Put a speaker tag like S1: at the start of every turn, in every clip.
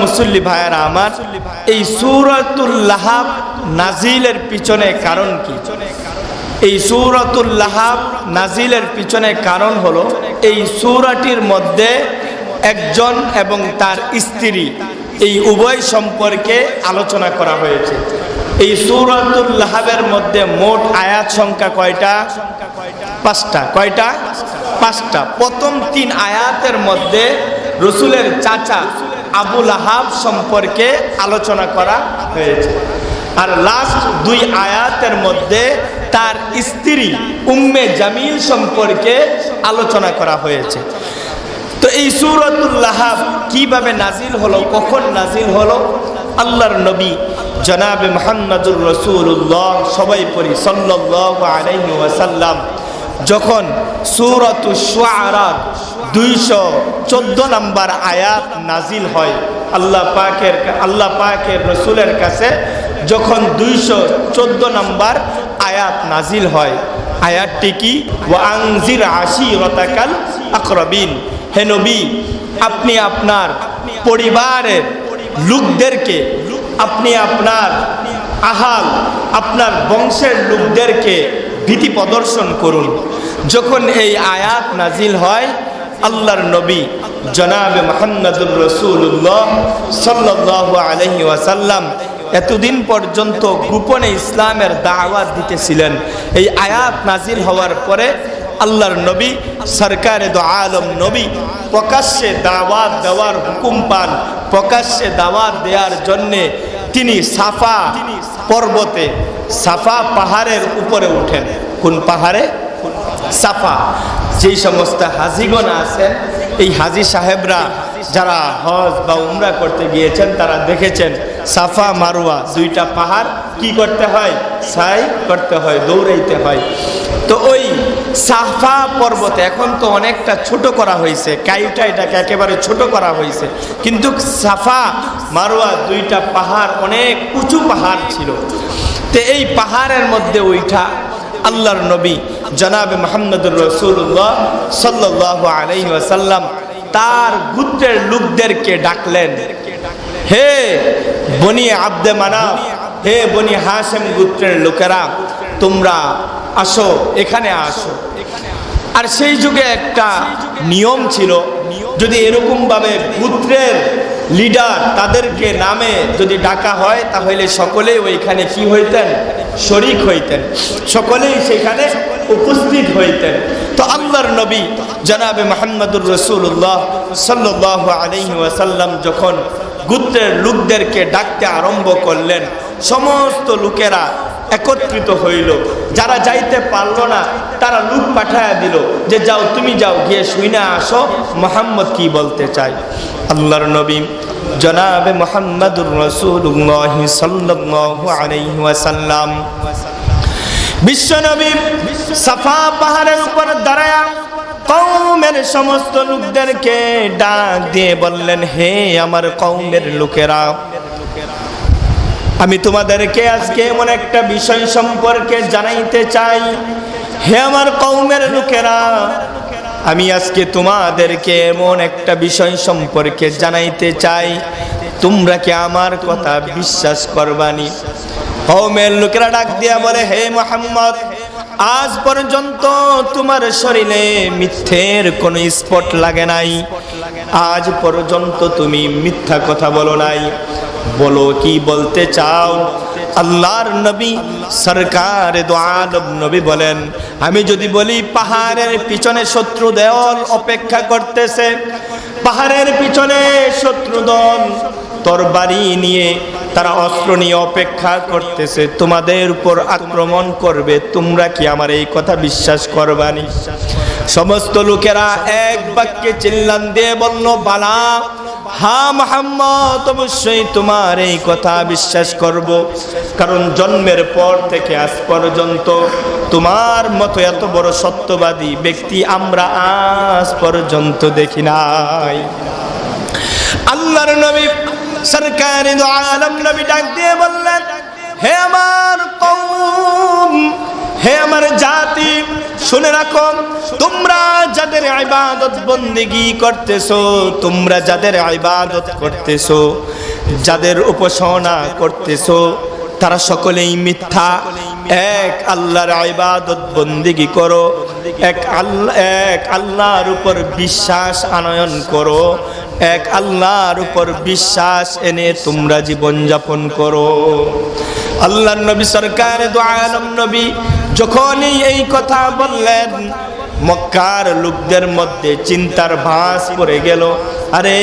S1: মুসল্লি ভাইয়ারা আমার, এই সুরাতুল্লাহাব নাজিলের পিছনে কারণ কি? এই সুরাতুল্লাহাব নাজিলের পিছনে কারণ হলো, এই সুরাটির মধ্যে একজন এবং তার স্ত্রী, এই উভয় সম্পর্কে আলোচনা করা হয়েছে। এই সুরাতুল লাহাবের মধ্যে মোট আয়াত সংখ্যা কয়টা? পাঁচটা। কয়টা? পাঁচটা। প্রথম তিন আয়াতের মধ্যে রসুলের চাচা আবুল আহাব সম্পর্কে আলোচনা করা হয়েছে। আর লাস্ট দুই আয়াতের মধ্যে তার স্ত্রী উম্মে জামিল সম্পর্কে আলোচনা করা হয়েছে। তো এই সুরতুল্লাহাব কীভাবে নাজিল হলো, কখন নাজিল হলো? আল্লাহর নবী জনাবে মোহাম্মদুর রসুল্লাহ সবাই পড়ি সাল্লাহ আলাইহি ওয়াসাল্লাম যখন সুরতু শুআরার দুইশো চোদ্দ নম্বর আয়াত নাজিল হয়, আল্লাহ পাকের আল্লাহ পাকের রসুলের কাছে যখন দুইশো চোদ্দ নম্বর আয়াত নাজিল হয়, আয়াতটি কি? ওয়াংজির আশি রতাকাল আকরবিন। হে নবী, আপনি আপনার পরিবারের লোকদেরকে, আপনি আপনার আহাল, আপনার বংশের লোকদেরকে ভীতি প্রদর্শন করুন। যখন এই আয়াত নাজিল হয়, আল্লাহর নবী জনাবে মোহাম্মদুর রসুল্লাহ সাল্লাহ আলহি ওয়াসাল্লাম এতদিন পর্যন্ত গোপনে ইসলামের দাওয়াত দিতেছিলেন। এই আয়াত নাজিল হওয়ার পরে আল্লাহর নবী, সরকারে দো আলম নবী প্রকাশ্যে দাওয়াত দেওয়ার হুকুম পান। প্রকাশ্যে দাওয়াত দেওয়ার জন্যে তিনি সাফা পর্বতে, সাফা পাহাড়ের উপরে উঠেন। কোন পাহাড়ে? সাফা, যেই সমস্ত হাজিগণ আছেন, এই হাজি সাহেবরা যারা হজ বা উমরা করতে গিয়েছেন, তারা দেখেছেন সাফা মারুয়া দুইটা পাহাড় কি করতে হয়? সাই করতে হয়, দৌড়াইতে হয়। তো ওই সাফা পর্বতে এখন তো অনেকটা ছোট করা হয়েছে কাইটা এটাকে একেবারে ছোট করা হয়েছে। কিন্তু সাফা মারুয়া দুইটা পাহাড় অনেক উঁচু পাহাড় ছিল। তো এই পাহাড়ের মধ্যে ওইটা আল্লাহর নবী জনাবে মোহাম্মদুর রসুল্লাহ সাল্লাহ আলহি আসাল্লাম তার গুত্রের লোকদেরকে ডাকলেন, হে বনি আব্দে মানাফ, হে বনি হাসেম গুত্রের লোকেরা, তোমরা আসো, এখানে আসো। আর সেই যুগে একটা নিয়ম ছিল, যদি এরকমভাবে পুত্রের লিডার তাদেরকে নামে যদি ডাকা হয়, তাহলে সকলেই ওইখানে কি হইতেন? শরিক হইতেন। সকলেই সেখানে উপস্থিত হইতেন। তো আল্লাহর নবী জনাবে মোহাম্মদুর রসুল্লাহ সাল্লাহ আলহি ওয়াসাল্লাম যখন গুত্রের লোকদেরকে ডাকতে আরম্ভ করলেন, সমস্ত লোকেরা একত্রিত হইল। যারা যাইতে পারল না, তারা লুক পাঠায় দিল যে, যাও, তুমি যাও, গিয়ে শুইনা আসো, মোহাম্মদ কি বলতে চাই আল্লাহর নবী জনাবে মোহাম্মদুর রসুল্লাহ সাল্লাল্লাহু আলাইহি ওয়াসাল্লাম। বিশ্বনবী সাফা পাহাড়ের উপর দাঁড়ায় কৌমের সমস্ত লোকদেরকে ডাক দিয়ে বললেন, হে আমার কৌমের লোকেরা আমি তোমাদেরকে আজকে এমন একটা বিষয় সম্পর্কে জানাইতে চাই। হে আমার কৌমের লোকেরা, আমি আজকে তোমাদেরকে এমন একটা বিষয় সম্পর্কে জানাইতে চাই। তোমরা কি আমার কথা বিশ্বাস করবানি? কৌমের লোকেরা ডাক দিয়া বলে, হে মোহাম্মদ, আজ পর্যন্ত তোমার শরীরে মিথ্যের কোনো স্পট লাগে নাই। আজ পর্যন্ত তুমি মিথ্যা কথা বলো নাই। বলো কি বলতে চাও? আল্লাহর নবী, সরকার নবী বলেন, আমি যদি বলি পাহাড়ের পিছনে শত্রু দেওয়াল অপেক্ষা করতেছে, পাহাড়ের পিছনে শত্রু দল তরবারি নিয়ে তারা অস্ত্র নিয়ে অপেক্ষা করতেছে, তোমাদের উপর আক্রমণ করবে, তোমরা কি আমার এই কথা বিশ্বাস করবানি সমস্ত লোকেরা এক বাক্যে চিল্লান দিয়ে বলল, বালা হা মোহাম্মদ, অবশ্যই তোমার এই কথা বিশ্বাস করব। কারণ জন্মের পর থেকে আজ পর্যন্ত তোমার মতো এত বড় সত্যবাদী ব্যক্তি আমরা আজ পর্যন্ত দেখি নাই। আল্লাহর নবী, সরকার আলম নবী ডাক দিয়ে বললেন, হে আমার হে আমার জাতি শুনে রাখো, তোমরা যাদের ইবাদত বন্দেগি করতেছো, তোমরা যাদের ইবাদত করতেছো, যাদের উপাসনা করতেছো, তারা সকলেই মিথ্যা। এক আল্লাহর ইবাদত বন্দেগি করো, এক আল্লাহ এক আল্লাহর উপর বিশ্বাস আনয়ন করো, এক আল্লাহর উপর বিশ্বাস এনে তোমরা জীবন যাপন করো। আল্লাহ নবী, সরকার দোয়ালম নবী যখনই এই কথা বললেন, মক্কার লোকদের মধ্যে চিন্তার ভাস পড়ে গেল। আরে,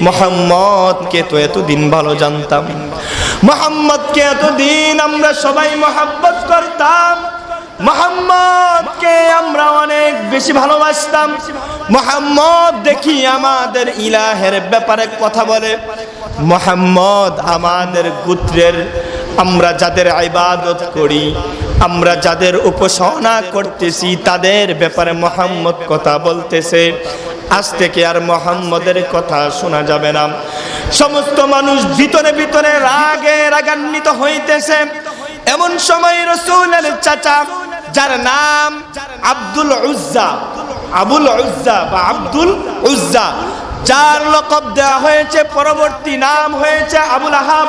S1: মোহাম্মদকে তো এতদিন ভালো জানতাম। মোহাম্মদকে এতদিন আমরা সবাই মোহাম্মত করতাম। মোহাম্মদকে আমরা অনেক বেশি ভালোবাসতাম। মোহাম্মদ দেখি আমাদের ইলাহের ব্যাপারে কথা বলে। মোহাম্মদ আমাদের গোত্রের, আমরা যাদের ইবাদত করি আমরা যাদের উপাসনা করতেছি, তাদের ব্যাপারে মোহাম্মদ কথা বলতেছে। আজ থেকে আর মোহাম্মদের কথা শোনা যাবে না। সমস্ত মানুষ ভিতরে ভিতরে রাগে রাগান্বিত হইতেছে। এমন সময় রসুলের চাচা, যার নাম আব্দুল উজ্জা, আবুল উজ্জা বা আব্দুল উজ্জা, যার লকব দেওয়া হয়েছে, পরবর্তী নাম হয়েছে আবুল আহাব।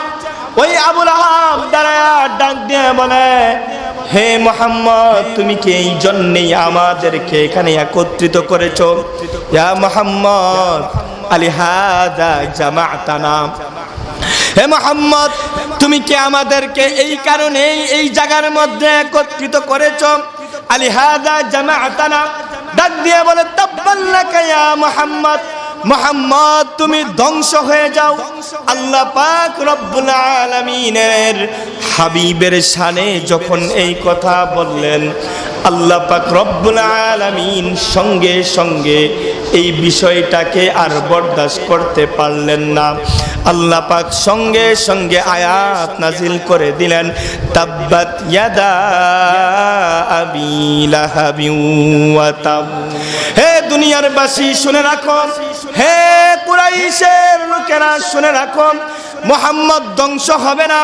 S1: ওই আবুল আহাব দাঁড়ায় ডাক দিয়ে বলে হে মোহাম্মদ, তুমি কি এই জন্যেই আমাদেরকে এখানে একত্রিত করেছ? ইয়া মোহাম্মদ আলিহাদা জামাতানা। হে মোহাম্মদ, তুমি কি আমাদেরকে এই কারণে এই জায়গার মধ্যে একত্রিত করেছ? আলিহাদা জামাতানা। ডাক দিয়ে বলে, তাব্বাল্লাকা ইয়া মোহাম্মদ মোহাম্মদ, তুমি ধ্বংস হয়ে যাও। আল্লাহ পাক রব্বুল আলামিনের হাবিবের সানে যখন এই কথা বললেন, আল্লাহ পাক রব্বুল আলামিন সঙ্গে সঙ্গে এই বিষয়টাকে আর বরদাস্ত করতে পারলেন না। আল্লাহ পাক সঙ্গে সঙ্গে আয়াত নাজিল করে দিলেন, তাব্বাত ইয়াদা আবি লাহাবিন ওয়া তাব। হে দুনিয়ার বাসী শুনে রাখো। হে কুরাইশের লোকেরা, শুনে রাখো। মোহাম্মদ ধ্বংস হবে না।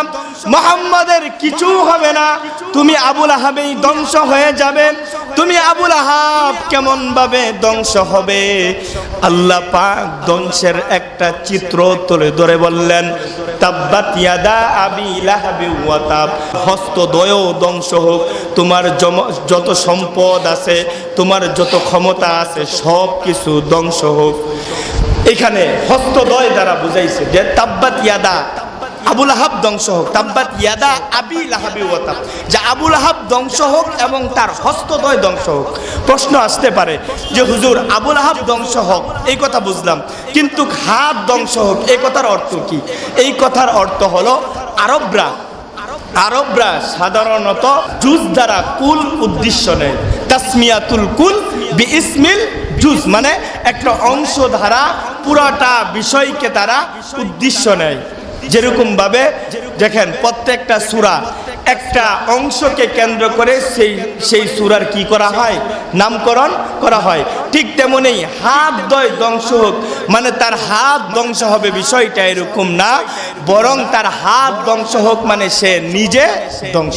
S1: মোহাম্মদের কিছু হবে না। তুমি আবুল আহাবেই ধ্বংস হয়ে যাবে। তুমি আবুল আহাব কেমন ভাবে ধ্বংস হবে? আল্লাহ পাক ধ্বংসের একটা চিত্র তুলে ধরে বললেন, তাব্বাত ইয়াদা আবি লাহাবি ওয়া ধ্বংস হোক। তোমার যত সম্পদ আছে, তোমার যত ক্ষমতা আছে, সব কিছু ধ্বংস হোক। এখানে হস্তদয় দ্বারা বুঝাইছে যে তাব্বাত ইয়াদা আবুল আহাব ধ্বংস হোক, তাব্বাত ইয়াদা আবি লাহাবি ওয়াতাব যে আবুল আহাব ধ্বংস হোক এবং তার হস্তদয় ধ্বংস হোক। প্রশ্ন আসতে পারে যে, হুজুর আবুল আহাব ধ্বংস হোক, এই কথা বুঝলাম। কিন্তু হাত ধ্বংস হোক, এই কথার অর্থ কি? এই কথার অর্থ হলো আরবরা। আরবরা সাধারণত জুজ দ্বারা কুল উদ্দেশ্য নেয়। তাসমিয়াতুল কুল বি ইসমিল জুজ মানে একটা অংশ দ্বারা পুরাটা বিষয়কে তারা উদ্দেশ্য নেয়। যেরকম ভাবে দেখেন প্রত্যেকটা সুরা একটা অংশকে কেন্দ্র করে সেই সেই সুরার কি করা হয় নামকরণ করা হয় ঠিক তেমনই হাত দয় ধ্বংস হোক মানে তার হাত ধ্বংস হবে বিষয়টা এরকম না, বরং তার হাত ধ্বংস হোক মানে সে নিজে ধ্বংস।